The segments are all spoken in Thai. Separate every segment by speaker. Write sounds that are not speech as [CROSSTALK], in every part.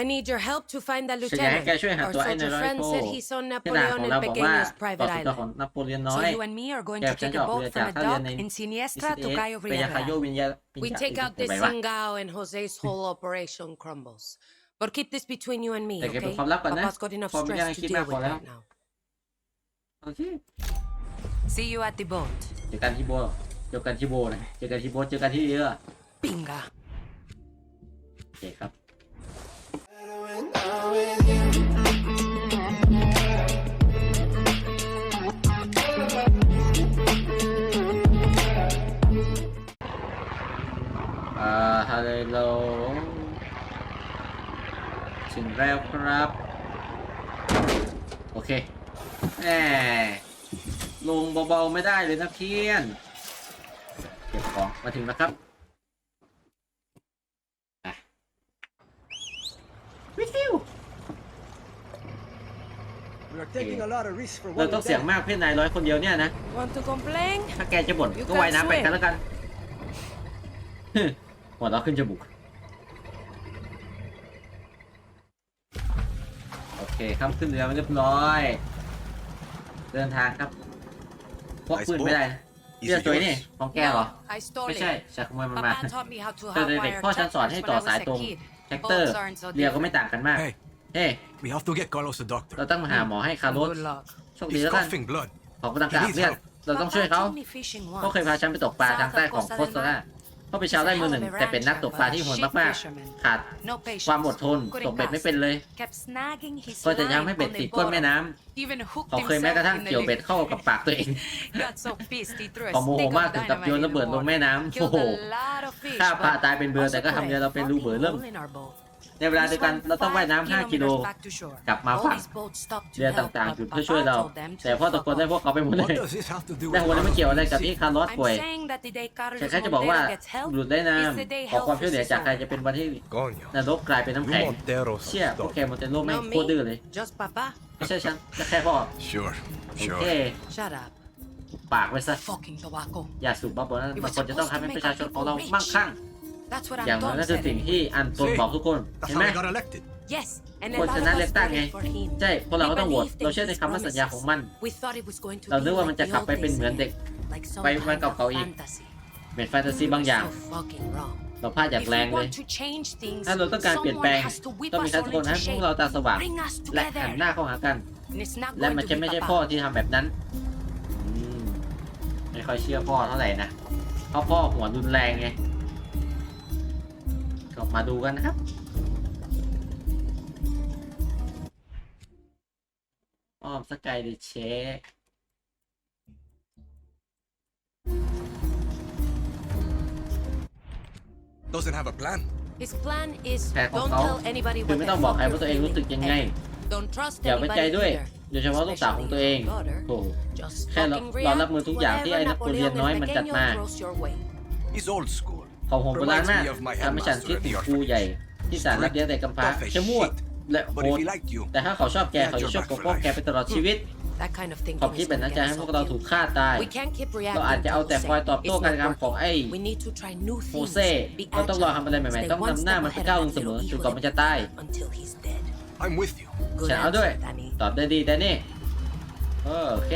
Speaker 1: I need your help to find the
Speaker 2: ฉันอยากให้
Speaker 1: lieutenant.
Speaker 2: แกช่วยหา
Speaker 1: Our
Speaker 2: ตัวไอ้นาย
Speaker 1: soldier
Speaker 2: ร้อย
Speaker 1: friend
Speaker 2: โท
Speaker 1: said he saw
Speaker 2: ที่ด่าของ
Speaker 1: Napoleon in
Speaker 2: เราบอกว่า
Speaker 1: Pequeño's
Speaker 2: ต่อ
Speaker 1: private
Speaker 2: สุดของ
Speaker 1: island.
Speaker 2: นโปเลียนน้อย
Speaker 3: So you and me are going
Speaker 2: Yeah,
Speaker 3: to take
Speaker 2: change
Speaker 3: a
Speaker 2: up
Speaker 3: boat
Speaker 2: with
Speaker 3: from
Speaker 2: the
Speaker 3: a
Speaker 2: Italian
Speaker 3: dock
Speaker 2: name.
Speaker 3: in Siniestra to Cayo
Speaker 2: ไปยังคาโย
Speaker 3: Villarreal.
Speaker 2: วินยาปิญ
Speaker 1: We
Speaker 2: ญา
Speaker 1: take out
Speaker 2: ไป
Speaker 1: this
Speaker 2: วะ
Speaker 1: Singao and Jose's [LAUGHS] whole operation crumbles. But keep this between you and me,
Speaker 2: แต่เก็บเป็น
Speaker 1: okay?
Speaker 2: ความลับก่อนนะ
Speaker 1: Papa's got enough
Speaker 2: พอไม่ได้
Speaker 1: stress
Speaker 2: คิ
Speaker 1: to
Speaker 2: ดมาก
Speaker 1: deal
Speaker 2: พอ
Speaker 1: with
Speaker 2: แล้ว
Speaker 1: right now.
Speaker 2: โอเค
Speaker 3: See you at the boat.
Speaker 2: เจอกันที่โบเจอกันที่โบนะเจอกันที่โบเจอกันที่เรือ
Speaker 3: Pinga.
Speaker 2: โอเคครับ อ่า ฮัลโหลถึงแล้วครับ โอเคแหมลงเบาๆไม่ได้เลยนะเพี้ยน เก็บของมาถึงแล้วครับอะวิฟิว
Speaker 4: We are taking a lot of risks for
Speaker 2: เรา
Speaker 4: one
Speaker 2: ต้อง
Speaker 4: of
Speaker 2: เสียง
Speaker 4: them.
Speaker 2: มากเพื่อนนายร้อยคนเดียวเนี่ยนะ
Speaker 1: Want to complain?
Speaker 2: ถ้าแกจะบ่น
Speaker 1: You
Speaker 2: ก็ว่าย
Speaker 1: can
Speaker 2: น้ำไป
Speaker 1: swim
Speaker 2: กันแล้วกัน หัวเราะขึ้นจมูกโอเคครับขึ้นเรือมาเรียบร้อย เดินทางครับพกปืนไม่ได้นะ
Speaker 5: Is
Speaker 2: เรือ
Speaker 5: it
Speaker 2: สวยนี่
Speaker 5: yours?
Speaker 2: ของแกเหรอ
Speaker 1: I stole
Speaker 2: ไม่
Speaker 1: it.
Speaker 2: ใช่ฉันขโมยมันมา
Speaker 1: Papa taught me how to
Speaker 2: แต่เด็ก
Speaker 1: hotwire
Speaker 2: ๆพ่อฉันสอนให้
Speaker 1: tractors
Speaker 2: ต่อ
Speaker 1: when I
Speaker 2: สาย
Speaker 1: was
Speaker 2: ตร
Speaker 1: a
Speaker 2: ง
Speaker 1: kid.
Speaker 2: แท็กเตอร์
Speaker 3: Boats aren't so
Speaker 2: เรือก็ไม่ต่างกันมาก
Speaker 5: Hey,
Speaker 2: เฮ้
Speaker 5: we have to get Carlos a doctor.
Speaker 2: เราต้องมาหาหมอให้คาร์โลส
Speaker 1: Good luck.
Speaker 2: โชคดี
Speaker 5: He's
Speaker 2: แล้วกัน
Speaker 5: coughing blood.
Speaker 2: เขากำลังกระอักเลือดเราต้องช่วย
Speaker 3: Papa
Speaker 2: เขา
Speaker 3: took me fishing
Speaker 2: เขาเคย
Speaker 3: once.
Speaker 2: พาฉันไปตกปลาทางใต้ของโคสตาราเขาเป็นชาวไร่มือหนึ่ง แต่เป็นนักตกปลาที่โหดมากๆ ขาด
Speaker 3: No patience.
Speaker 2: ความอดทนตกเบ็ดไม่เป็นเลย
Speaker 3: Kept snagging his
Speaker 2: ก็จะยัง
Speaker 3: line
Speaker 2: ให้เบ็ด
Speaker 3: on the
Speaker 2: ติดก้นแม่
Speaker 3: bottom.
Speaker 2: น้
Speaker 3: Even ำ hooked
Speaker 2: เขาเคยแม้กระทั่ง
Speaker 3: himself in the
Speaker 2: เกี่ยวเบ็ด
Speaker 3: lip.
Speaker 2: เข้ากับปากตัวเอง
Speaker 3: Got so pissed he threw a
Speaker 2: เขาโมโห
Speaker 3: stick
Speaker 2: มาก
Speaker 3: of
Speaker 2: ถึงกับโยน
Speaker 3: dynamite
Speaker 2: ระ
Speaker 3: in
Speaker 2: เบิด
Speaker 3: the
Speaker 2: ลงแม่
Speaker 3: water.
Speaker 2: น้ำโอ้โห
Speaker 3: Killed a lot of fish,
Speaker 2: ฆ่าปลา
Speaker 3: but
Speaker 2: ตายเป็นเบือแต่ก็ทำเรือเราเป็นรูเบือเริ่ม
Speaker 3: fucking hole in our boat.
Speaker 2: ในเวลาเดียวกันเราต้องว่ายน้ำ5กิโล
Speaker 3: back to shore.
Speaker 2: กลับมา
Speaker 3: All
Speaker 2: ฝั่ง
Speaker 3: these boats stopped to
Speaker 2: เรือ
Speaker 3: help,
Speaker 2: ต่างๆ
Speaker 3: but
Speaker 2: หยุดเพื่อช่วย
Speaker 3: Papa
Speaker 2: เรา
Speaker 3: told them to
Speaker 2: แต่พ่อตะ
Speaker 3: fuck
Speaker 2: โกนให้
Speaker 3: off.
Speaker 2: พวกเขาไปหมดเล
Speaker 5: What
Speaker 2: ย
Speaker 5: does this have to do
Speaker 2: แต่
Speaker 5: with
Speaker 2: หัวนั้นไม่
Speaker 5: Carlos
Speaker 2: เกี่ยวอะไรกับ
Speaker 5: being
Speaker 2: ที่
Speaker 5: sick?
Speaker 2: คาร์ลอส
Speaker 3: I'm
Speaker 2: ป่วย
Speaker 3: saying that the day Carlos
Speaker 2: ฉันแค่จะบอกว่า
Speaker 3: Montero gets help
Speaker 2: หลุดได้น้
Speaker 3: is the day ำ
Speaker 2: ขอความ
Speaker 3: help
Speaker 2: ช่วยเหลือ
Speaker 3: is
Speaker 2: จากใคร
Speaker 3: over.
Speaker 2: จะเป็นวันที่
Speaker 5: Coño.
Speaker 2: นรกกลายเป็นน้ำ
Speaker 5: You
Speaker 2: แข็ง
Speaker 5: Monteros
Speaker 2: เชี่ย
Speaker 5: are
Speaker 2: พวกแก
Speaker 5: stubborn.
Speaker 2: มันจะโลกไม่
Speaker 1: Not
Speaker 2: โคตรดื้อเลย
Speaker 1: Just Papa.
Speaker 2: ไม่ใช่ฉันแต่แค่พ่อ
Speaker 5: Sure,
Speaker 2: โอ
Speaker 5: sure.
Speaker 2: เค
Speaker 1: Shut up.
Speaker 2: ปากไว้ซะ
Speaker 3: Fucking tobacco.
Speaker 2: อย่าสูบบ้าบอนั้น
Speaker 3: We
Speaker 2: บาง
Speaker 3: were
Speaker 2: คนจะต้อง
Speaker 3: supposed
Speaker 2: ทำ
Speaker 3: to
Speaker 2: ให้
Speaker 3: make
Speaker 2: ประชา
Speaker 3: our
Speaker 2: ชนของเรา
Speaker 3: people rich.
Speaker 2: มั่งคั่ง
Speaker 3: That's what
Speaker 2: อย่าง
Speaker 3: Anton
Speaker 2: น้อยนั่นคือ
Speaker 3: said
Speaker 2: สิ่ง
Speaker 3: anyway.
Speaker 2: ที่อันตน
Speaker 5: See?
Speaker 2: บอกทุกคน
Speaker 5: That's
Speaker 2: เห็น
Speaker 5: how
Speaker 2: ไหม
Speaker 5: I got elected.
Speaker 3: Yes, and a
Speaker 2: คน
Speaker 3: lot
Speaker 2: ช
Speaker 3: of
Speaker 2: นะ
Speaker 3: us
Speaker 2: เลือกตั้งไง
Speaker 3: voted for him.
Speaker 2: ใช่พวกเราก็ต้องโหวต
Speaker 3: We believed in
Speaker 2: เราเชื่อใน
Speaker 3: his
Speaker 2: คำมั่นสัญญาของมัน
Speaker 3: We thought it was going to
Speaker 2: เรา
Speaker 3: be
Speaker 2: นึกว่ามัน
Speaker 3: like
Speaker 2: จะ
Speaker 3: the
Speaker 2: กลับ
Speaker 3: old
Speaker 2: ไปเป็น
Speaker 3: days
Speaker 2: เหมือนเด็ก
Speaker 3: again, like some
Speaker 2: ไปวัน
Speaker 3: kind of
Speaker 2: เก่าๆอีก
Speaker 3: fantasy.
Speaker 2: เหมือนแฟนตาซีบางอย่าง
Speaker 3: So fucking wrong.
Speaker 2: เราพลาดอย่าง
Speaker 3: If
Speaker 2: แร
Speaker 3: we
Speaker 2: งเลย
Speaker 3: want to change things,
Speaker 2: ถ้าเราต้องการเปลี่ยนแปลง
Speaker 3: someone has to whip
Speaker 2: ต้องมี
Speaker 3: us
Speaker 2: ใคร
Speaker 3: all
Speaker 2: สักคน
Speaker 3: into
Speaker 2: ให้พวก
Speaker 3: shape.
Speaker 2: เราตาสว่าง
Speaker 3: Bring us
Speaker 2: และหัน
Speaker 3: together.
Speaker 2: หน้าเข้าหากัน
Speaker 3: And it's not
Speaker 2: และ
Speaker 3: going
Speaker 2: มัน
Speaker 3: to
Speaker 2: จะ
Speaker 3: be
Speaker 2: ไม่ใช่
Speaker 3: Papa.
Speaker 2: พ่อที่ทำแบบนั้นอืมไม่ค่อยเชื่อพ่อเท่าไหร่นะเพราะพ่อหัวรุนแรงไง ก็มาดูกันนะครับอ้อมสกายเดเชค
Speaker 5: Doesn't have a plan.
Speaker 1: His plan is
Speaker 2: แผนของ
Speaker 1: don't
Speaker 2: เขา
Speaker 1: tell anybody
Speaker 2: คือ
Speaker 1: what
Speaker 2: ไม่
Speaker 1: the
Speaker 2: ต้องบอก
Speaker 1: fuck
Speaker 2: ใคร
Speaker 1: you're
Speaker 2: ว่าตัวเองรู้สึก
Speaker 1: feeling
Speaker 2: ยังไง
Speaker 1: and Don't trust
Speaker 2: อย่าไว้ใจ
Speaker 1: anybody
Speaker 2: ด้วย
Speaker 1: either.
Speaker 2: โดยเฉพาะลูกสาวของตัวเอง
Speaker 1: Daughter.
Speaker 2: โอ้โห
Speaker 1: Just
Speaker 2: แค่เรา
Speaker 1: fucking
Speaker 2: เรา
Speaker 1: react
Speaker 2: รับมือทุกอย่างที่ไอ้นโปเลียนน้อยมันจัดมา
Speaker 1: Whatever Napoleon throws your way.
Speaker 5: He's old school.
Speaker 2: ของผมโบราณมาก
Speaker 5: Reminds me of my
Speaker 2: ทำให้ฉันคิด
Speaker 5: headmaster
Speaker 2: ถึง
Speaker 5: at the
Speaker 2: ครูใหญ่ ที่สารรับเลี้ยงแต่กำพร้า
Speaker 5: Tough as
Speaker 2: ชะมวด
Speaker 5: shit.
Speaker 2: และ
Speaker 5: But
Speaker 2: โห
Speaker 5: if
Speaker 2: ด
Speaker 5: he liked you,
Speaker 2: แต่ถ้าเขาชอบแกเขาจะชอบปกป้องแกไปตลอดชีวิต
Speaker 1: That kind of thing
Speaker 2: ความคิดแบบนั้นจะให้พวกเราถูกฆ่าตาย
Speaker 1: We can't keep
Speaker 2: เราอาจ
Speaker 1: reacting
Speaker 2: จะเอา
Speaker 1: to
Speaker 2: แต่คอย
Speaker 1: Jose.
Speaker 2: ตอบโต้
Speaker 1: It's
Speaker 2: การ
Speaker 1: not
Speaker 2: กระทำของ
Speaker 1: working.
Speaker 2: ไอ้
Speaker 1: We need to try new
Speaker 2: โฮ
Speaker 1: things.
Speaker 2: เซ่
Speaker 1: Be
Speaker 2: เราต้องรอ
Speaker 1: agile.
Speaker 2: ทำอะไรใหม่
Speaker 1: Stay
Speaker 2: ๆต้อง
Speaker 1: one
Speaker 2: นำหน้า
Speaker 1: step
Speaker 2: มันไป
Speaker 1: ahead
Speaker 2: ก้าว
Speaker 1: of
Speaker 2: ลง
Speaker 1: that
Speaker 2: เสมอ
Speaker 1: little
Speaker 2: จน
Speaker 1: evil
Speaker 2: กว่ามันจะตาย
Speaker 1: until he's dead.
Speaker 5: I'm with you.
Speaker 1: Good
Speaker 2: ฉันเอาด้วย
Speaker 1: answer, Danny.
Speaker 2: ตอบได้ดีแต่นี่เออโอเค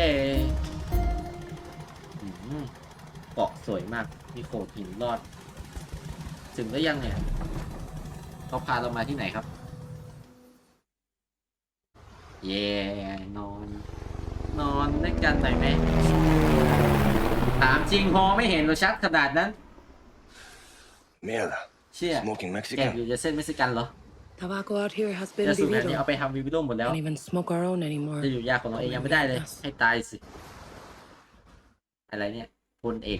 Speaker 2: อืมเกาะสวยมาก มีโขดหินรอด ถึงแล้วยังเนี่ยเขาพาเรามาที่ไหนครับ เย่นอน นอนด้วยกันหน่อยไหมถามจริงพอไม่เห็นเราชัดขนาดนั้น
Speaker 5: Mierda.
Speaker 2: เชี่ย
Speaker 5: Smoking
Speaker 2: แก
Speaker 5: Mexican.
Speaker 2: อยู่จะเส้นเม็กซิกันเหรอ
Speaker 1: Tobacco out here has been
Speaker 2: จะสูบแบบนี้
Speaker 1: belittled.
Speaker 2: เอาไปทำวิวิโดหมดแล้ว
Speaker 1: Can't even smoke our own anymore.
Speaker 2: จะอยู่ยากของเราเองยังไม่ได้เลย ให้ตายสิ อะไรเนี่ยพลเอก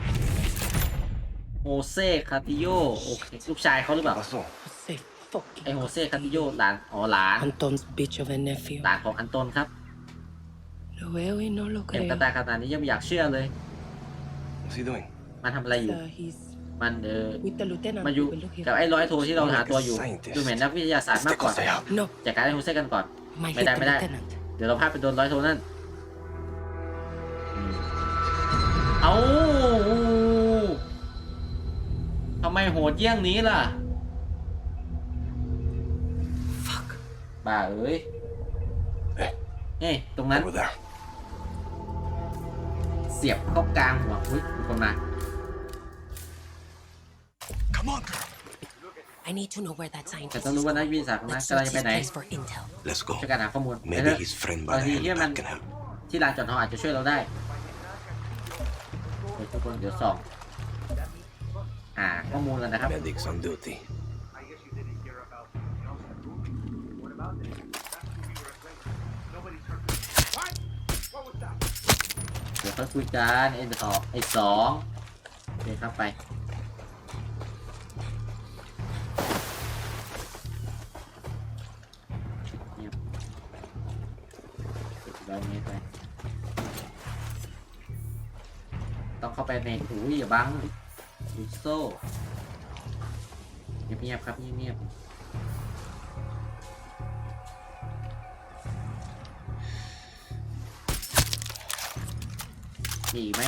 Speaker 2: โฮเซ่คาติโยโอเคลูกชายเขาหรือเปล่า
Speaker 5: Pasó.
Speaker 1: Jose, fucking
Speaker 2: ไอโฮเซ่คาติโยหลานอ๋อหลาน
Speaker 1: Anton's bitch of a nephew.
Speaker 2: หลานของอันโตนครับ
Speaker 1: Lo veo y no lo
Speaker 2: เห็น
Speaker 1: creo.
Speaker 2: กระตายขนาดนี้ยังไม่อยากเชื่อเลย
Speaker 5: What's he doing?
Speaker 2: มันทำอะไรอยู่
Speaker 1: Uh, he's
Speaker 2: มันเออ
Speaker 1: with the lieutenant.
Speaker 2: มาอยู่
Speaker 1: We look here.
Speaker 2: กับไอ้ร้อยโทที่เราหาตัวอยู่
Speaker 5: Scientist.
Speaker 2: ดูเหมือนนักวิทยาศาสตร์มาก
Speaker 5: Este
Speaker 2: กว่า
Speaker 5: cosa ya.
Speaker 1: No,
Speaker 2: จัดการไอ้โฮเซ่กันก่อน
Speaker 1: might
Speaker 2: Mira,
Speaker 1: hit the
Speaker 2: mira.
Speaker 1: lieutenant.
Speaker 2: เดี๋ยวเราพลาดไปโดนร้อยโทนั่นอืมเอา ทำไมโหดเยี่ยงนี้ล่ะ
Speaker 1: Fuck.
Speaker 2: บ้าเอ้ย
Speaker 5: Hey,
Speaker 2: เอ้ยตรงนั้น
Speaker 5: over there.
Speaker 2: เสียบเข้ากลางหัวอุ้ยมีคนมา
Speaker 5: Come on, girl.
Speaker 3: I need to know where that
Speaker 2: แต่
Speaker 3: scientist
Speaker 2: ต้องรู้
Speaker 3: is.
Speaker 2: ว่านักวิทยาศาสตร์คนนั้น
Speaker 3: Let's
Speaker 2: กำลัง
Speaker 3: search
Speaker 2: จะไป
Speaker 3: his
Speaker 2: ไหน
Speaker 3: place for intel.
Speaker 5: Let's go.
Speaker 2: ช่วยกันหาข้อมูล
Speaker 5: Maybe
Speaker 2: เดี๋ยว
Speaker 5: his friend
Speaker 2: บาง
Speaker 5: by the
Speaker 2: ทีที่มัน
Speaker 5: helipad can help.
Speaker 2: ที่ลานจอดหออาจจะช่วยเราได้เดี๋ยวทุกคนเดี๋ยวส่อง หาข้อมูลกันนะครับ
Speaker 5: Medics on duty.
Speaker 4: What? What was that?
Speaker 2: เดี๋ยวค่อยคุยกันไอ้สองไอ้สองโอเคครับไปเงียบสิบร้อยเมตรไป ต้องเข้าไปในหูยอย่าบังูโซ่เงียบๆครับเงียบๆมีอีไหม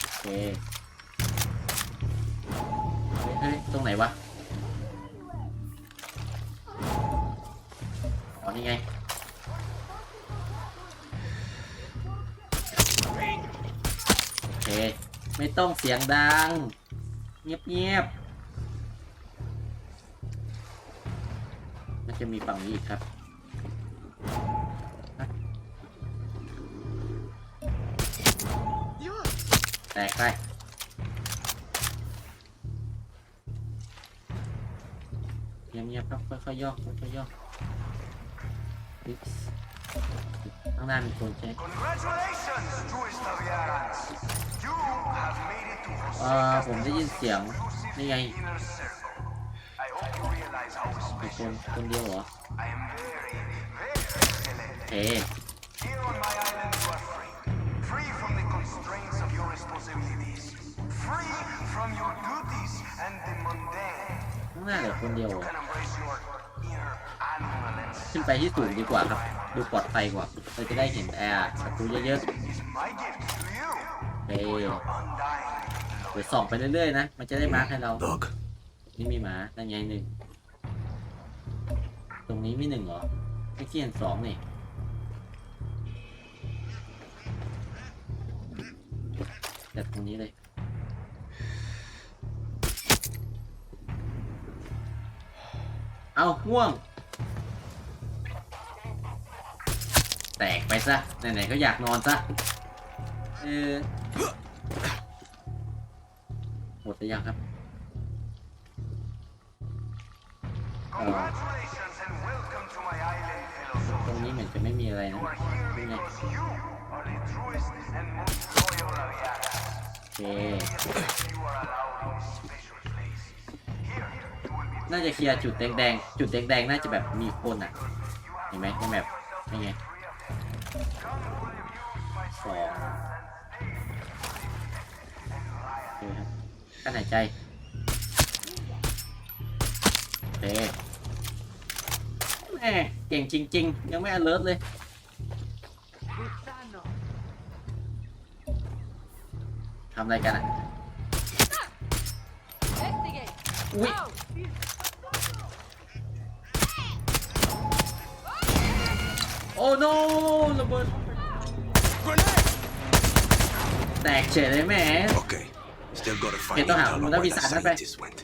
Speaker 2: โอเคเฮ้ยเฮ้ยตรงไหนวะอ๋อนี่ไง ไม่ต้องเสียงดัง เงียบเงียบๆมันจะมีฝั่งนี้อีกครับแตกไปเงียบเงียบๆครับค่อยๆย่อค่อยๆย่อ ข้างหน้ามีคนใช่
Speaker 6: Congratulations, Jewish Taviarans! You have made it to
Speaker 2: เอ่อผมได้ยินเสียง นี่ไง
Speaker 6: inner circle. I hope you realize how
Speaker 2: มีคน
Speaker 6: special
Speaker 2: คนเดียวเหรอ
Speaker 6: I am very, very excellent.
Speaker 2: เอ๊ะ
Speaker 6: Here on my island you are free. Free from the constraints of your responsibilities. Free from your duties and the mundane.
Speaker 2: ข้างหน้าเหลือคนเดียวเหร
Speaker 6: You
Speaker 2: อ
Speaker 6: can embrace your inner animal and
Speaker 2: ขึ้นไปที่สูงดีกว่าครับ ดูปลอดภัยกว่าเราจะได้เห็นแอร์ศัตรูเยอะ
Speaker 6: is my gift to you.
Speaker 2: ๆเฮ้ย
Speaker 6: Undying
Speaker 2: เดี๋ยวส่องไปเรื่อยๆนะ มันจะได้มาร์คให้เรา
Speaker 5: Dog.
Speaker 2: นี่มีหมานั่นไงหนึ่ง ตรงนี้มีหนึ่งเหรอไม่เขียนสองนี่แต่ตรงนี้เลยเอาง่วง ตกไปซะ ไหนๆก็อยากนอนซะ เออ หมดหรือยังครับ
Speaker 6: Congratulations and welcome to my island, fellow
Speaker 2: ตรง
Speaker 6: soldiers.
Speaker 2: นี้เหมือนจะไม่มีอะไรนะ
Speaker 6: You are here
Speaker 2: นี่ไง
Speaker 6: because you are the truest and most loyal Aviaras.
Speaker 2: โอเค
Speaker 6: You are allowed in this special place. Here, you will be
Speaker 2: น่าจะเคลียร์จุดแดงๆ จุดแดงๆ น่าจะแบบมีคนอะ เห็นไหมในแบบนี่ไง สองโอเคครับกั้นหายใจโอเคแม่เก่งจริง ๆ ยังไม่ alert เลยทำอะไรกันอะ อุ้ย อ้โนระเบิด
Speaker 5: Grenade!
Speaker 2: แตกเฉยเลยแหม่
Speaker 5: Okay. Still gotta find
Speaker 2: Ito nga,
Speaker 5: intel on
Speaker 2: muna
Speaker 5: where
Speaker 2: bisa
Speaker 5: that
Speaker 2: na, pre.
Speaker 5: scientist went.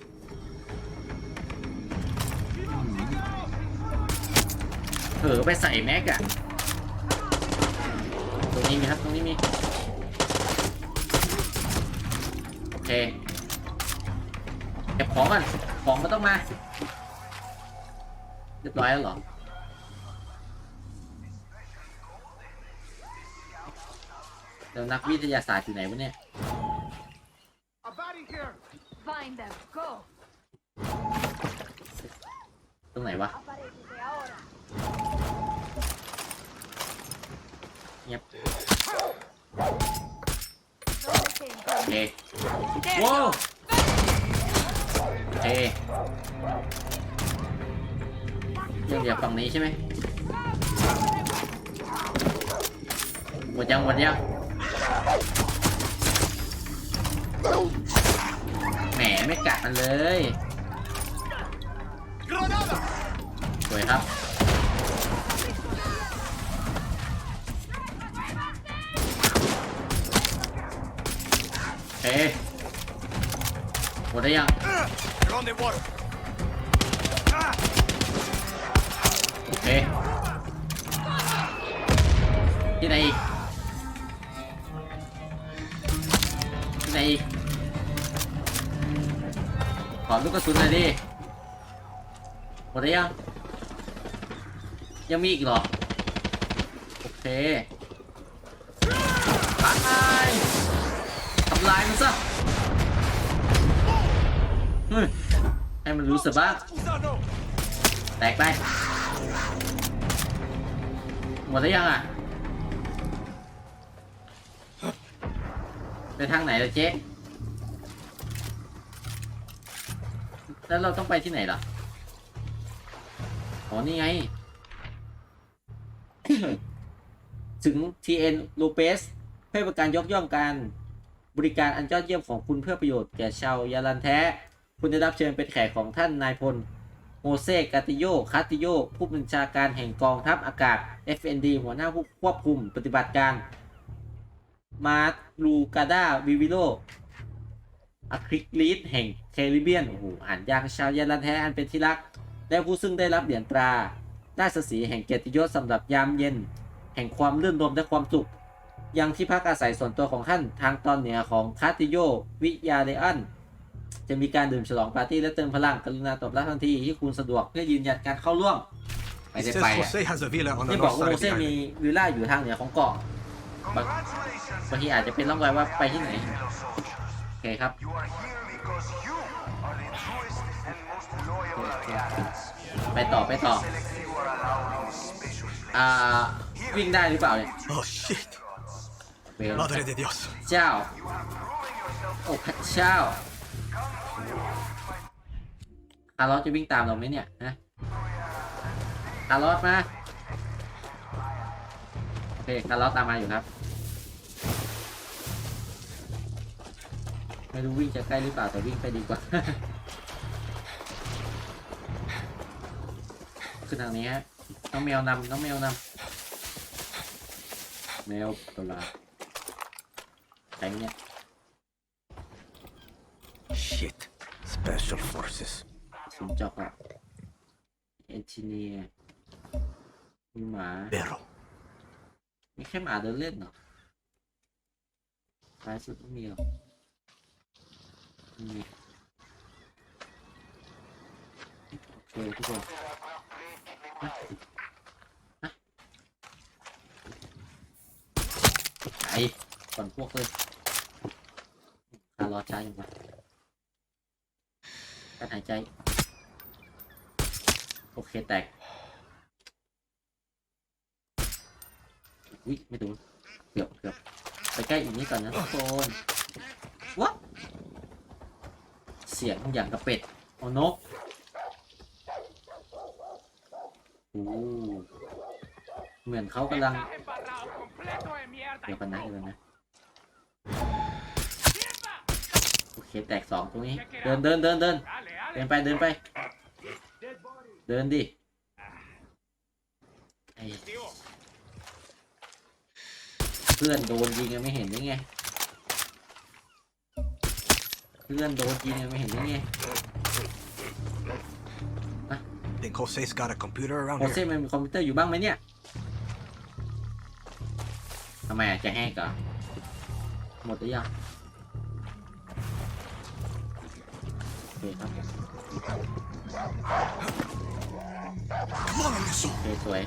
Speaker 2: เผลอไปใส่แม็กอะตรงนี้มีครับตรงนี้มี โอเค เก็บของกันของก็ต้องมา เรียบร้อยแล้วเหรอ เดี๋ยวนักวิทยาศาสตร์อยู่ไหนวะเนี่ย
Speaker 4: A body here.
Speaker 7: Find them. Go.
Speaker 2: ตรงไหนวะ
Speaker 7: Aparécete ahora.
Speaker 2: เงียบ
Speaker 7: No me siento.
Speaker 2: โอเคว้าวโอเคยังเดี๋ยวฝั่งนี้ใช่ไหมหมดยังหมดยังแหม ไม่กัดมันเลย
Speaker 5: Granada!
Speaker 2: สวยครับโอเคหมดได้ยัง
Speaker 5: They're on the water.
Speaker 2: โอเค ที่ไหนอีกที่ไหนอีก ขอลูกกระสุนหน่อยดิ หมดได้วยัง ยังมีอีกเหรอ โอเคตายทำลายมันซะเฮ้ยให้มันรู้สึกบ้าง แตกไป หมดแล้วยังอะ ไปทางไหนล่ะเจ๊ แล้วเราต้องไปที่ไหนล่ะ อ๋อ นี่ไง ถึง TN Lopez เพื่อป็นการยกย่องการบริการอันยอดเยี่ยมของคุณเพื่อประโยชน์แก่ชาวยาลันแท้ คุณได้รับเชิญเป็นแขกของท่านนายพลโมเซกาติโยคาติโย ผู้บัญชาการแห่งกองทัพอากาศ FND หัวหน้าผู้ควบคุมปฏิบัติการ มาลูกาดาวิวิโล อะคริกลีดแห่งแคริบเบียนโอ้โหอ่านยากชาวยาลันแท้อันเป็นที่รัก และผู้ซึ่งได้รับเหรียญตราราชสีห์แห่งเกียรติยศสำหรับยามเย็น แห่งความรื่นรมและความสุขยังที่พักอาศัยส่วนตัวของท่านทางตอนเหนือของคาติโยวิยาเลอันจะมีการดื่มฉลองปาร์ตี้และเติมพลังกรุณาตอบรับทันทีที่คุณสะดวกเพื่อยืนยันการเข้าร่วมไม่
Speaker 5: It
Speaker 2: ได้
Speaker 5: says
Speaker 2: ไปอะ
Speaker 5: Jose has a villa on the
Speaker 2: นี่บอก
Speaker 5: north
Speaker 2: ว่า
Speaker 5: side
Speaker 2: โม
Speaker 5: of
Speaker 2: เส
Speaker 5: the
Speaker 2: มี
Speaker 5: island.
Speaker 2: วิลล่าอยู่ทางเหนือของเกาะ
Speaker 6: Congratulations,
Speaker 2: บางทีอาจจะเป็นร่องรอยว่าไปที่ไหน เคครับ
Speaker 6: You are here because you are the truest and most loyal aliados.
Speaker 2: ไปต่อไปต่อ
Speaker 6: Select you are allowed in special place.
Speaker 2: อ่าวิ่งได้หรือเปล่าเนี่ย
Speaker 5: Oh shit!
Speaker 2: เวร
Speaker 5: Madre de Dios.
Speaker 2: เจ้าโอ้พระเจ้าคาร์ลอสจะวิ่งตามเราไหมเนี่ยนะคาร์ลอสมาโอเคคาร์ลอสตามมาอยู่ครับ ไม่รู้วิ่งจะใกล้หรือเปล่าแต่วิ่งไปดีกว่า ขึ้นทางนี้ฮะน้องแมวนำน้องแมวนำแมวตัวละใครเนี่ย
Speaker 5: Shit. Special forces.
Speaker 2: สุนจอกอะเอนจิเนียร์มีหมา
Speaker 5: Perro.
Speaker 2: มีแค่หมาเดินเล่นเหรอท้ายสุดต้องมีเหรอมี โอเคทุกคนไอ้ก่อนพวกเลยคารอช้าอย่างไรการหายใจ โอเค แตกวิไม่โดนเกือบเกือบไปใกล้อีกนิดก่อนนะทุกคนวะ เสียงอย่างกระเป็ดโอานกโอ้เหมือนเขากำลัง เดี๋ยวกันนะเดี๋ยวกันนะ โอเค แตกสองตรงนี้ เดินเดินเดินเดินเดินไปเดินไป เดินดิเพื่อนโดนยิงยังไม่เห็นได้ไง เพื่อนโดนยิงยังไม่เห็นได้ไง
Speaker 5: Think Jose's got a computer around
Speaker 2: โอเซ่
Speaker 5: here?
Speaker 2: มันมีคอมพิวเตอร์อยู่บ้างไหมเนี่ยทำไมอะจะแฮกเหรอหมดหรือยังโอเคครับ
Speaker 5: Come on, Luso.
Speaker 2: โอเคสวย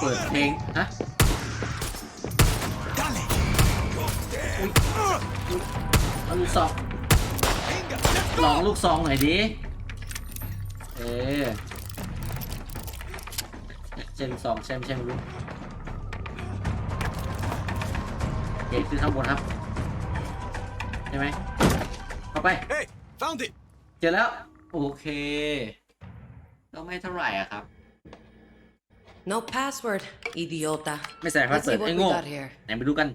Speaker 2: เปิดเพลงฮะ
Speaker 5: Dale.
Speaker 2: เอาลูกซองลองลูกซองหน่อยดิ เออใช่ลูกซองใช่ไม่ใช่ไม่รู้เด็กขึ้นข้างบนครับใช่ไหมเข้าไป
Speaker 5: Hey, found it.
Speaker 2: เจอแล้ว โอเค ก็ไม่เท่าไหร่อะครับ
Speaker 1: No password, idiota.
Speaker 2: ไม่ใส่พาส
Speaker 1: Let's
Speaker 2: เวิร์
Speaker 1: see
Speaker 2: ด
Speaker 1: what
Speaker 2: ไอ้
Speaker 1: we
Speaker 2: โง่
Speaker 1: got here.
Speaker 2: ไหนไปดูกัน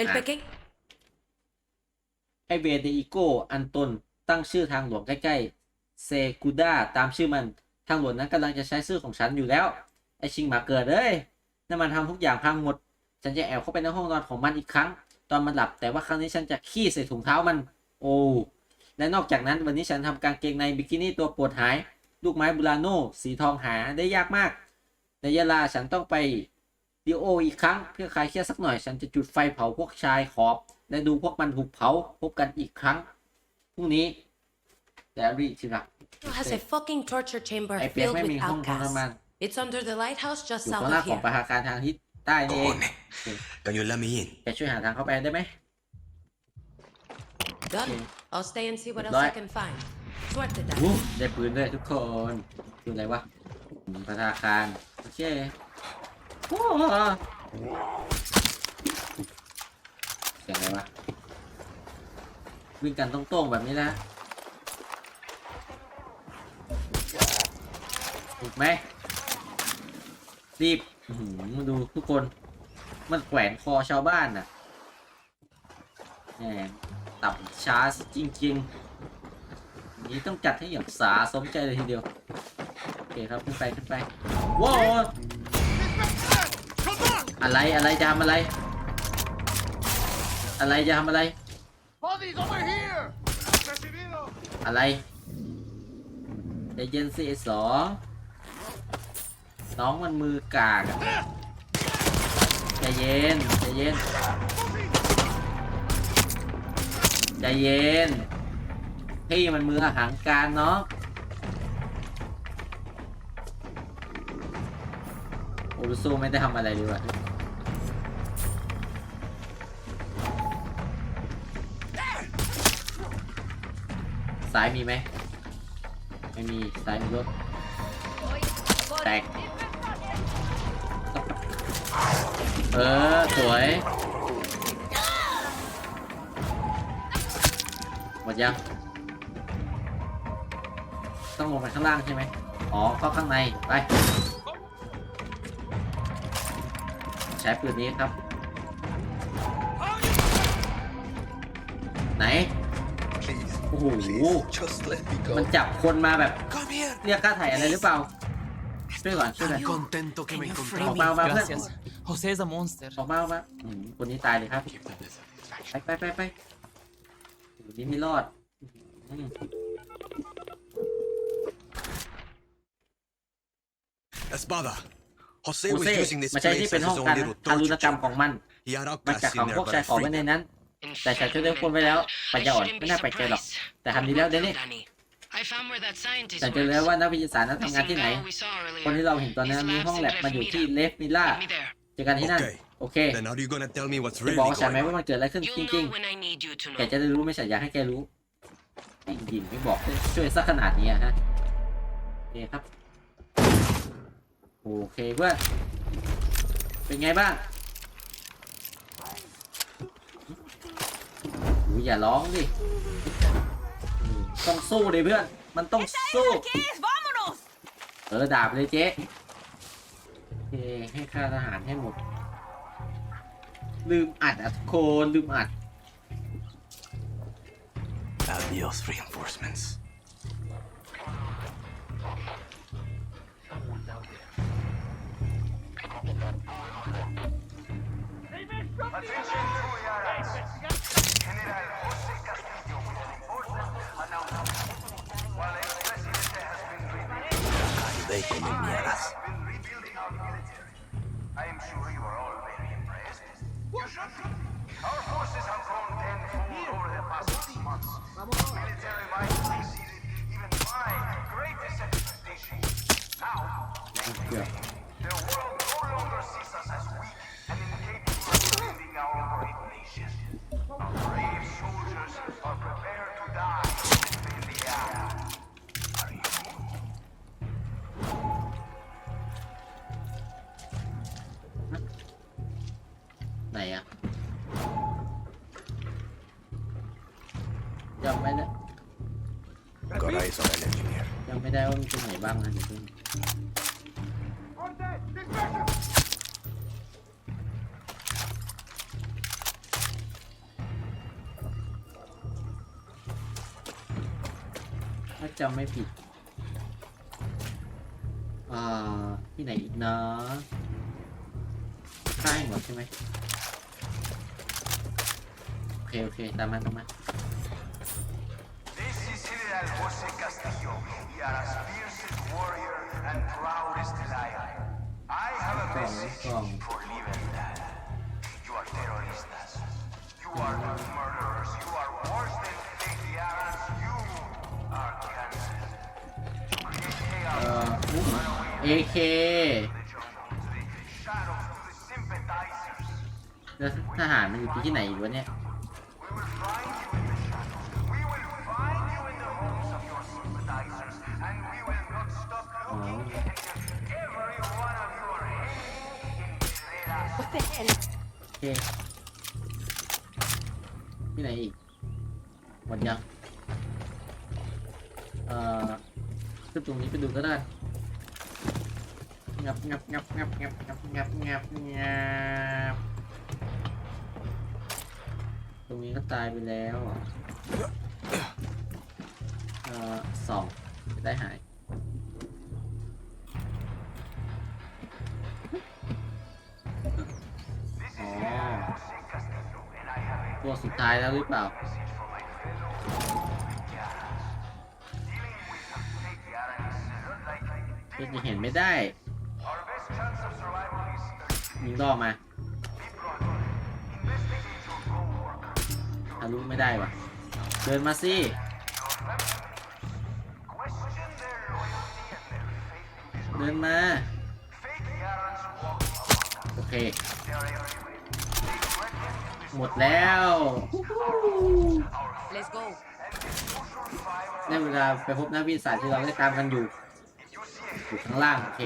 Speaker 1: El
Speaker 2: Ah.
Speaker 1: pequeño.
Speaker 2: ไอเบเดอิโกอันตนตั้งชื่อทางหลวงใกล้ๆ เซกูดาตามชื่อมัน ทางหลวงนั้นกำลังจะใช้ชื่อของฉันอยู่แล้ว ไอชิงหมาเกิดเอ้ยนั่นมันทำทุกอย่างพังหมด ฉันจะแอบเข้าไปในห้องนอนของมันอีกครั้ง ตอนมันหลับ แต่ว่าครั้งนี้ฉันจะขี้ใส่ถุงเท้ามัน โอ้ และนอกจากนั้นวันนี้ฉันทำกางเกงในบิกินี่ตัวปวดหาย ลูกไม้บูราโนสีทองหาได้ยากมาก ในยะลาฉันต้องไป ดิโออีกครั้งเพื่อคลายเครียดสักหน่อย ฉันจะจุดไฟเผาพวกชายขอบ และดูพวกมันถูกเผาพบกันอีกครั้งพรุ่งนี้แดรี่ที่รัก
Speaker 1: has a fucking torture chamber
Speaker 2: ไอเปียก
Speaker 1: filled
Speaker 2: ไม่มี
Speaker 1: with
Speaker 2: ห้องทรมาน
Speaker 1: outcasts. It's under the lighthouse just
Speaker 2: อยู่ตรง
Speaker 1: south
Speaker 2: หน้า
Speaker 1: of
Speaker 2: ของ
Speaker 1: here.
Speaker 2: ประภาการทางทิศใต้นี่เอง
Speaker 5: Cojones. Can you let me in?
Speaker 2: แกช่วยหาทางเข้าไปได้ไหม
Speaker 1: Done. I'll stay and see what else
Speaker 2: Right.
Speaker 1: I can find. Suerte, Dad.
Speaker 2: อู้ได้ปืนด้วยทุกคนปืนอะไรวะอืมประภาการโอเค โอ้โหเสียงอะไรวะ วิ่งกันตรงๆแบบนี้นะถูกไหมรีบมาดูทุกคน มันแขวนคอชาวบ้านน่ะแหมตับช้าจริงๆ นี้ต้องจัดให้อย่างสาสมใจเลยทีเดียว โอเคครับ ขึ้นไป ขึ้นไป ว้าว อะไรอะไรจะทำอะไร อะไรจะทำอะไร
Speaker 4: Bodies over here! Recibido!
Speaker 2: อะไรใจเย็นสิไอ้สองน้องมันมือกากอะใจเย็นใจเย็นใจเย็นพี่มันมืออาหารการเนาะโอรุโซไม่ได้ทำอะไรเลยว่ะ ซ้ายมีไหมไม่มีซ้ายมีรถแตกเออ สวยหมดยังต้องลงไปข้างล่างใช่ไหมอ๋อเข้าข้างใน ไป ใช้ปืนนี้ครับ ไหน โอ้โห
Speaker 5: just let me
Speaker 2: มันจับคนมาแบบ
Speaker 5: Come here.
Speaker 2: เรียกค่าถ่ายอะไรหรือเปล่า ช่วยก่อนช่วยก่อน
Speaker 5: Contento que me
Speaker 2: Opa,
Speaker 5: encontramos.
Speaker 2: opa, opa.
Speaker 8: Gracias. José is a monster.
Speaker 2: ออกมาออกมาอืมคนนี้ตายเลยครับไปไปไปไปคนนี้ไม่รอดอืม
Speaker 5: Espada. Jose
Speaker 2: โอ
Speaker 5: was
Speaker 2: เซ่
Speaker 5: using this
Speaker 2: มาใช้
Speaker 5: place
Speaker 2: ที่
Speaker 5: as
Speaker 2: เป็น
Speaker 5: his
Speaker 2: ห้อง
Speaker 5: own
Speaker 2: การ
Speaker 5: little
Speaker 2: ทารุณ
Speaker 5: torture
Speaker 2: กรรม
Speaker 5: chamber.
Speaker 2: ของมัน
Speaker 5: He had
Speaker 2: มาจาก
Speaker 5: outcasts
Speaker 2: ของ
Speaker 5: in
Speaker 2: พ
Speaker 5: there,
Speaker 2: วก
Speaker 5: but
Speaker 2: ชาย
Speaker 5: I
Speaker 2: ขอไว้
Speaker 5: freed
Speaker 2: ใน
Speaker 5: them.
Speaker 2: นั้น แต่ฉันช่วยเหลือคนไว้แล้วปัญญาอ่อนไม่น่าแปลกใจหรอก แต่ทำดีแล้วเดนนี่
Speaker 3: I found where that scientist
Speaker 2: ฉันเจอแล้วว่านักวิทยาศาสตร์นั้นทำงานที่ไหน
Speaker 3: we saw earlier.
Speaker 2: คนที่เราเห็นตอนนั้นมีห้องแลบมันอยู่ที่เลฟมิล่า
Speaker 3: Meet me there.
Speaker 2: เจอกันที่นั่น
Speaker 5: โอเค
Speaker 2: โอเค
Speaker 5: Then are you gonna tell me what's
Speaker 2: จะ
Speaker 5: really
Speaker 2: บอกฉัน
Speaker 5: going
Speaker 2: ไหมว่า
Speaker 5: on?
Speaker 2: มันเกิดอะไรขึ้น
Speaker 3: You'll
Speaker 2: จริง
Speaker 3: know when I need you to
Speaker 2: ๆ
Speaker 3: know.
Speaker 2: แกจะได้รู้ไม่ใช่อยากให้แกรู้ไอ้ยินไม่บอกช่วยสักขนาดนี้อะฮะโอเคครับ โอเคเพื่อนเป็นไงบ้าง อุ๊ยอย่าร้องดิอืมต้องสู้ดิเพื่อน มันต้องสู้ เออดาบเลยเจ๊โอเคให้ค่าทหารให้หมด ลืมอัดอะทุกคนลืมอัด
Speaker 5: Adios, reinforcements.
Speaker 6: Attention rebuilding,
Speaker 5: They come mierdas.
Speaker 6: been rebuilding our military. I am sure you are all very impressed. You should be. Our forces have grown tenfold over the past six months. Military might have exceeded even my greatest expectations. Now, the
Speaker 2: ไม่ได้ว่ามันเป็ไหนบ้างนะเดี๋ยวเพิ่ถ้าจำไม่ผิด อ่า ที่ไหนอีกนะใกล้หมดใช่ไหมโอเค โอเค ตามมาตามมา
Speaker 6: is General Jose Castillo. You are as fiercest warrior and proudest lion. I have a
Speaker 2: Strong,
Speaker 6: message
Speaker 2: strong.
Speaker 6: for Libertad. You are terroristas. You are murderers. You are worse than Haitians. You are cancer. You create
Speaker 2: เอ่
Speaker 6: chaos
Speaker 2: อ AK
Speaker 6: to the jungle, to the shadows, to the sympathizers.
Speaker 2: แล้วทหารมันอยู่ที่ไหนอีกวะเนี่ย โอเคที่ไหนอีก หมดยัง เอ่อขึ้นตรงนี้ไปดูก็ได้ งับงับงับงับงับงับงับงับงับตรงนี้ก็ตายไปแล้ว เอ่อสองได้หาย ตัวสุดท้ายแล้วหรือเปล่า ก็จะเห็นไม่ได้ยิงดอกมาทะลุไม่ได้วะเดินมาสิเดินมา โอเค หมดแล้ว
Speaker 1: Let's go.
Speaker 2: ได้เวลาไปพบนักวิทยาศาสตร์ที่เราได้ตามกันอยู่ อยู่ข้างล่าง โอเค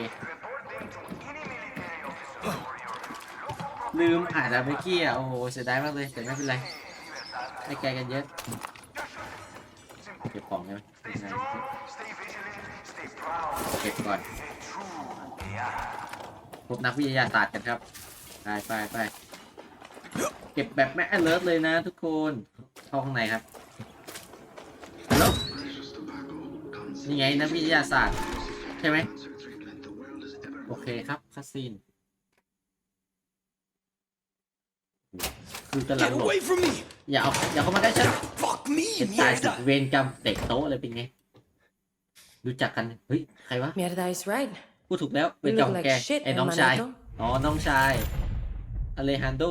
Speaker 2: ลืมอ่านดาเมกี้อะ โอ้โห เสียดายมากเลย แต่ไม่เป็นไรไม่ไกลกันเยอะเก็บของได้ไหมไม่ได้
Speaker 6: stay vigilant, stay proud.
Speaker 2: เก็บก่อน
Speaker 6: A true Yara.
Speaker 2: พบนักวิทยาศาสตร์กันครับ ไปไปไป เก็บแบบแม่เลิศเลยนะทุกคนเข้าข้างในครับฮัลโหลนี่ไงนักวิทยาศาสตร์ ใช่ไหมโอเคครับคัสซีนคือกำลัง
Speaker 5: Get
Speaker 2: หลบ
Speaker 5: away from me!
Speaker 2: อย่าเอาอย่าเข้ามาใกล้ฉัน
Speaker 5: Fuck me,
Speaker 2: เป็นตายสิ
Speaker 5: mierda!
Speaker 2: เวรกรรมเตะโต๊ะเลยเป็นไงรู้จักกันเฮ้ยใครวะ
Speaker 1: Mierda is right.
Speaker 2: พูดถูกแล้วเป็น
Speaker 1: You
Speaker 2: จ
Speaker 1: look
Speaker 2: อม
Speaker 1: like
Speaker 2: แก
Speaker 1: shit,
Speaker 2: ไอ้น้องชาย
Speaker 1: hermanito.
Speaker 2: อ๋อน้องชาย อเลฮันโด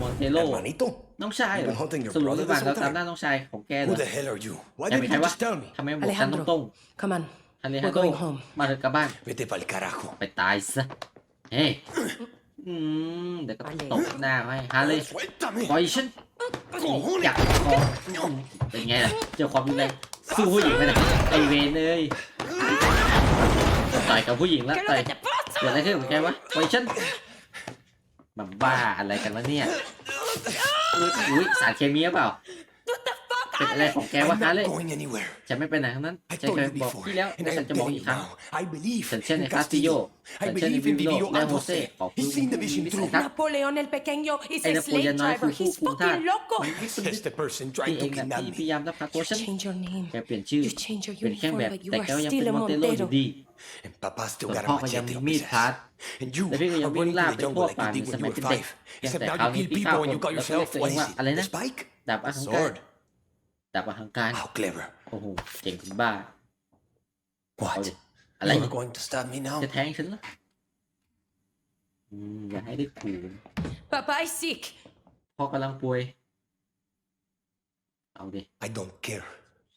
Speaker 2: มอนเทโล
Speaker 5: Hermanito?
Speaker 2: น้องชายเหรอ
Speaker 5: You've been hunting your
Speaker 2: สรุป
Speaker 5: brother
Speaker 2: ระหว่าง
Speaker 5: this
Speaker 2: เรา
Speaker 5: whole
Speaker 2: ตาม
Speaker 5: time?
Speaker 2: หน้าน้องชาย ของแกเหร
Speaker 5: Who
Speaker 2: อ
Speaker 5: the hell are you? Why
Speaker 2: แก
Speaker 5: didn't
Speaker 2: เป็น
Speaker 5: you
Speaker 2: ใครวะ
Speaker 5: just tell me?
Speaker 2: ทำไมบอกฉันต
Speaker 1: Alejandro.
Speaker 2: รง
Speaker 1: Come on.
Speaker 2: ๆอเลฮัน
Speaker 1: We're
Speaker 2: โด
Speaker 1: going home.
Speaker 2: มาเถอะกลับบ้าน
Speaker 5: Vete pa'l carajo.
Speaker 2: ไปตายซะ เฮ้ยอืมเดี๋ยวก็ตบหน้าเขาให้ฮาเลย
Speaker 5: Suéltame!
Speaker 2: ปล่อยฉัน อยากคอเป็นไงล่ะ เจอความรุนแรงสู้ผู้หญิงไปเลยไอเวนเลยต่อยกับผู้หญิงแล้วต่อยเกิดอะไรขึ้นกับแกวะปล่อยฉัน มันบ้าอะไรกันวะเนี่ยอุ๊ยอุ้ยสารเคมีหรือเปล่า เป็นอะไรของแกวะ
Speaker 5: I'm
Speaker 2: ฮาเลย
Speaker 5: not going anywhere.
Speaker 2: ฉันไม่ไปไหนทั้งนั้น
Speaker 5: I
Speaker 2: ฉัน
Speaker 5: told
Speaker 2: เคย
Speaker 5: you
Speaker 2: บอก
Speaker 5: before,
Speaker 2: พี่แล้ว
Speaker 5: and
Speaker 2: และฉัน
Speaker 5: I'm
Speaker 2: จะบอก
Speaker 5: telling
Speaker 2: อีก
Speaker 5: you
Speaker 2: ครั้ง
Speaker 5: now. I believe
Speaker 2: ฉันเชื่อใน
Speaker 5: in
Speaker 2: คาสติโย
Speaker 5: Castillo.
Speaker 2: ฉั
Speaker 5: I
Speaker 2: นเชื่อใน
Speaker 5: believe
Speaker 2: วิ
Speaker 5: in
Speaker 2: มโล
Speaker 5: Vivio
Speaker 2: และ
Speaker 5: and
Speaker 2: โฮเซ่
Speaker 5: Jose.
Speaker 2: ขอพูด
Speaker 5: He's seen the vision
Speaker 2: วิสั
Speaker 5: through.
Speaker 2: ยทัศน์
Speaker 1: Napoleon el Pequeño is
Speaker 2: ไอ้
Speaker 1: a
Speaker 2: นโปเลียน
Speaker 1: slave
Speaker 2: น้อยคือ
Speaker 1: driver.
Speaker 2: ผู้
Speaker 1: He's
Speaker 2: คุมทาส
Speaker 1: fucking loco.
Speaker 5: Says the person
Speaker 2: ที่
Speaker 5: trying
Speaker 2: เอ
Speaker 5: to
Speaker 2: งนะ
Speaker 5: kidnap
Speaker 2: ที่
Speaker 5: me.
Speaker 2: พยายามลักพาตัว
Speaker 1: You
Speaker 2: ฉัน
Speaker 1: change your name.
Speaker 2: แกเปลี่ยนชื่อ
Speaker 1: You change your
Speaker 2: เป็นแค่
Speaker 1: uniform,
Speaker 2: แบบ
Speaker 1: but you
Speaker 2: แต่
Speaker 1: are
Speaker 2: แกก็ยังเป็
Speaker 1: still
Speaker 2: น
Speaker 1: a
Speaker 2: มอนเตโลอ
Speaker 1: Montero.
Speaker 2: ยู่ดี
Speaker 5: And Papa still
Speaker 2: ส่วน
Speaker 5: got a
Speaker 2: พ่อก็ยัง
Speaker 5: machete
Speaker 2: มี
Speaker 5: up
Speaker 2: มี
Speaker 5: his
Speaker 2: ดพาร์ท
Speaker 5: ass. And you
Speaker 2: แต่พี่ก็ยัง
Speaker 5: are
Speaker 2: วิ่ง
Speaker 5: running
Speaker 2: ล่า
Speaker 5: through
Speaker 2: ไป
Speaker 5: the
Speaker 2: ทั่ว
Speaker 5: jungle like
Speaker 2: ป่า
Speaker 5: you
Speaker 2: ใน
Speaker 5: did
Speaker 2: ส
Speaker 5: when
Speaker 2: มั
Speaker 5: you
Speaker 2: ย
Speaker 5: were
Speaker 2: เป็นเด็ก
Speaker 5: five.
Speaker 2: เพียง
Speaker 5: Except
Speaker 2: แต่
Speaker 5: now
Speaker 2: คราว
Speaker 5: you
Speaker 2: นี้
Speaker 5: kill
Speaker 2: พี่ฆ่า
Speaker 5: people
Speaker 2: คน
Speaker 5: and you call
Speaker 2: แล้วก็เรีย
Speaker 5: yourself,
Speaker 2: กตัวเอ
Speaker 5: what
Speaker 2: ง
Speaker 5: is
Speaker 2: ว่า
Speaker 5: it?
Speaker 2: อะไรนะ
Speaker 5: A spike?
Speaker 2: ดาบอหัง
Speaker 5: A
Speaker 2: การ
Speaker 5: sword?
Speaker 2: ดาบอหังการ
Speaker 5: How clever.
Speaker 2: โอ้โหเจ๋งคุณบ้า เอา
Speaker 5: What?
Speaker 2: ดิอะไร
Speaker 5: You
Speaker 2: เนี่
Speaker 5: are
Speaker 2: ย
Speaker 5: going to stab me now?
Speaker 2: จะแทงฉันเหรออืมอย่าให้ได้ขู่
Speaker 1: Papa is sick.
Speaker 2: พ่อกำลังป่วย เอาดิ
Speaker 5: I don't care.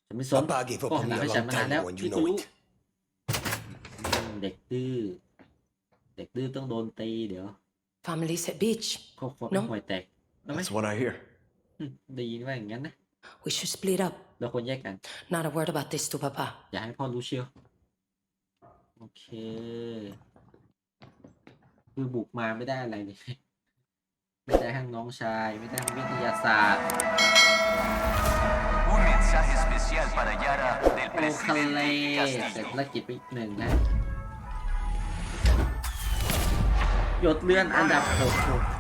Speaker 2: ฉันไม่สน
Speaker 5: Papa gave up
Speaker 2: พ่อ
Speaker 5: on
Speaker 2: ห
Speaker 5: me
Speaker 2: ลัง
Speaker 5: a
Speaker 2: ให้ฉัน
Speaker 5: long
Speaker 2: มานาน
Speaker 5: time
Speaker 2: แล้ว
Speaker 5: ago and
Speaker 2: พี่
Speaker 5: you
Speaker 2: ก็
Speaker 5: know
Speaker 2: รู้
Speaker 5: it.
Speaker 2: อืมเด็กดื้อเด็กดื้อต้องโดนตีเดี๋ยว
Speaker 1: Family's a bitch.
Speaker 2: เขาคน
Speaker 1: น้อง
Speaker 2: ห่วยแตกแล้วไหม
Speaker 5: That's what I hear.
Speaker 2: อืมได้ยินว่าอย่างนั้นนะ
Speaker 1: We should split up.
Speaker 2: เราควรแยกกัน
Speaker 1: Not a word about this to Papa.
Speaker 2: อย่าให้พ่อรู้เชียวโอเค คือบุกมาไม่ได้อะไรเลยไม่ได้ทั้งน้องชาย ไม่ได้ทั้งวิทยาศาสตร์
Speaker 6: Un mensaje especial para Yara del
Speaker 2: โอคาเล
Speaker 6: presidente
Speaker 2: เสร็จ
Speaker 6: Castillo.
Speaker 2: ภารกิจไปอีกหนึ่งนะ ยดเลื่อนอันดับหกโอเค